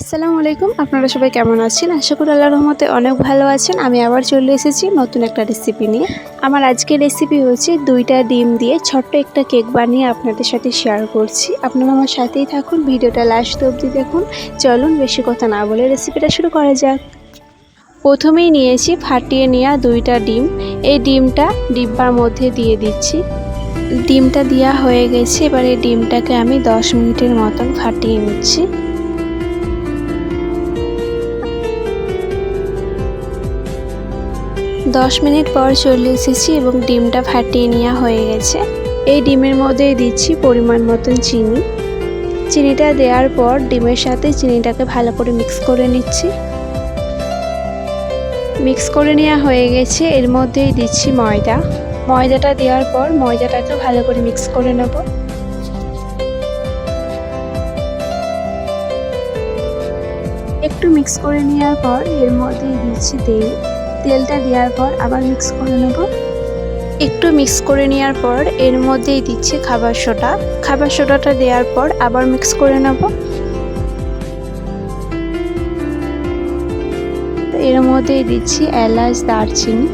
আসসালামু আলাইকুম, আপনারা সবাই কেমন আছেন? আশা করি আল্লাহ রহমতে অনেক ভালো আছেন। আমি আবার চলে এসেছি নতুন একটা রেসিপি নিয়ে। আমার আজকের রেসিপি হচ্ছে দুইটা ডিম দিয়ে ছোট্ট একটা কেক বানিয়ে আপনাদের সাথে শেয়ার করছি। আপনারা আমার সাথেই থাকুন, ভিডিওটা লাস্ট অবধি দেখুন। চলুন, বেশি কথা না বলে রেসিপিটা শুরু করা যাক। প্রথমেই নিয়েছি, ফাটিয়ে নেওয়া দুইটা ডিম। এই ডিমটা ডিব্বার মধ্যে দিয়ে দিচ্ছি। ডিমটা দেওয়া হয়ে গেছে, এবার এই ডিমটাকে আমি দশ মিনিটের মতন ফাটিয়ে নিচ্ছি। দশ মিনিট পর চলে এসেছি এবং ডিমটা ফাটিয়ে নেওয়া হয়ে গেছে। এই ডিমের মধ্যে দিচ্ছি পরিমাণ মতন চিনি। চিনিটা দেওয়ার পর ডিমের সাথে চিনিটাকে ভালো করে মিক্স করে নিচ্ছি। মিক্স করে নেওয়া হয়ে গেছে, এর মধ্যেই দিচ্ছি ময়দা। ময়দাটা দেওয়ার পর ময়দাটাকে ভালো করে মিক্স করে নেব। একটু মিক্স করে নেওয়ার পর এর মধ্যেই দিচ্ছি তেল। তেলটা দেওয়ার পর আবার মিক্স করে নেব। একটু মিক্স করে নেওয়ার পর এর মধ্যেই দিচ্ছি খাবার সোডা। খাবার সোডাটা দেওয়ার পর আবার মিক্স করে নেব। এর মধ্যেই দিচ্ছি এলাচ, দারচিনি।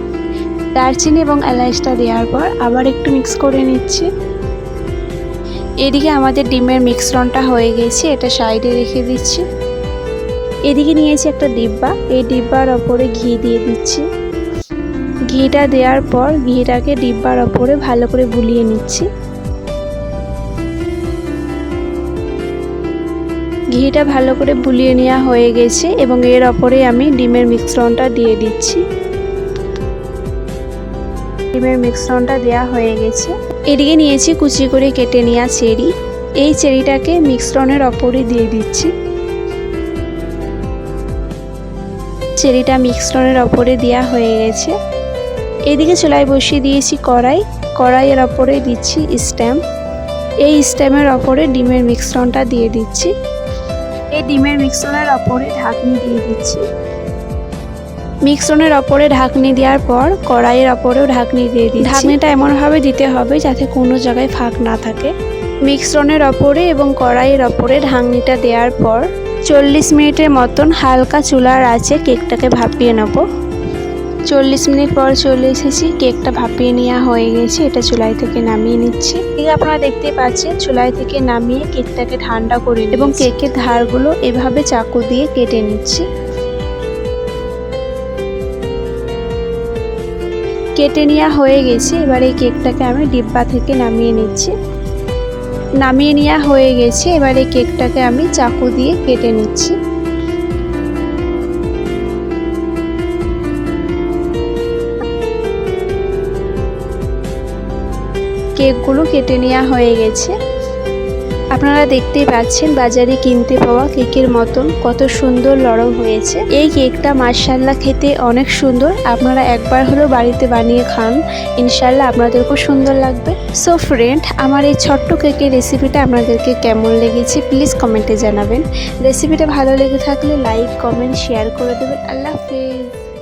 দারচিনি এবং এলাচটা দেওয়ার পর আবার একটু মিক্স করে নিচ্ছি। এদিকে আমাদের ডিমের মিক্সরনটা হয়ে গেছে, এটা সাইডে রেখে দিচ্ছি। এদিকে নিয়েছি একটা ডিব্বা। এই ডিব্বার ওপরে ঘি দিয়ে দিচ্ছি। ঘিটা দেওয়ার পর ঘিটাকে ডিব্বার ওপরে ভালো করে বুলিয়ে নিচ্ছি। ঘিটা ভালো করে বুলিয়ে নেওয়া হয়ে গেছে এবং এর ওপরে আমি ডিমের মিশ্রণটা দিয়ে দিচ্ছি। ডিমের মিশ্রণটা দেওয়া হয়ে গেছে। এদিকে নিয়েছি কুচি করে কেটে নেওয়া চেরি। এই চেরিটাকে মিশ্রণের ওপরে দিয়ে দিচ্ছি। চেরিটা মিক্সডনের ওপরে দেওয়া হয়ে গেছে। এদিকে চুলায় বসিয়ে দিয়েছি কড়াই। কড়াইয়ের ওপরে দিচ্ছি স্ট্যাম্প এই স্ট্যাম্পের ওপরে ডিমের মিক্সডনটা দিয়ে দিচ্ছি। এই ডিমের মিক্সডনের ওপরে ঢাকনি দিয়ে দিচ্ছি। মিক্সডনের ওপরে ঢাকনি দেওয়ার পর কড়াইয়ের ওপরেও ঢাকনি দিয়ে দিচ্ছি। ঢাকনিটা এমনভাবে দিতে হবে যাতে কোনো জায়গায় ফাঁক না থাকে। মিক্সডনের ওপরে এবং কড়াইয়ের ওপরে ঢাকনিটা দেওয়ার পর চল্লিশ মিনিটের মতন হালকা চুলার আছে কেকটাকে ভাপিয়ে নেব। চল্লিশ মিনিট পর চলে এসেছি, কেকটা ভাপিয়ে নেওয়া হয়ে গেছে, এটা চুলাই থেকে নামিয়ে নিচ্ছি। ঠিক আপনারা দেখতে পাচ্ছেন, চুলাই থেকে নামিয়ে কেকটাকে ঠান্ডা করে এবং কেকের ধারগুলো এভাবে চাকু দিয়ে কেটে নিচ্ছি। কেটে নেওয়া হয়ে গেছে, এবার এই কেকটাকে আমি ডিব্বা থেকে নামিয়ে নিচ্ছি। নামিয়ে নেওয়া হয়ে গেছে। এবার এই কেকটাকে আমি চাকু দিয়ে কেটে নিচ্ছি। কেকগুলো কেটে নেওয়া হয়ে গেছে। আপনারা দেখতেই পাচ্ছেন বাজারে কিনতে পাওয়া কেকের মতন কত সুন্দর নরম হয়েছে। এই কেকটা মার্শাল্লাহ খেতে অনেক সুন্দর। আপনারা একবার হলেও বাড়িতে বানিয়ে খান। ইনশাল্লাহ আপনাদের খুব সুন্দর লাগবে। সো ফ্রেন্ড আমার এই ছোট্ট কেকের রেসিপিটা আপনাদেরকে কেমন লেগেছে প্লিজ কমেন্টে জানাবেন। রেসিপিটা ভালো লেগে থাকলে লাইক কমেন্ট শেয়ার করে দেবেন। আল্লাহ হাফিজ।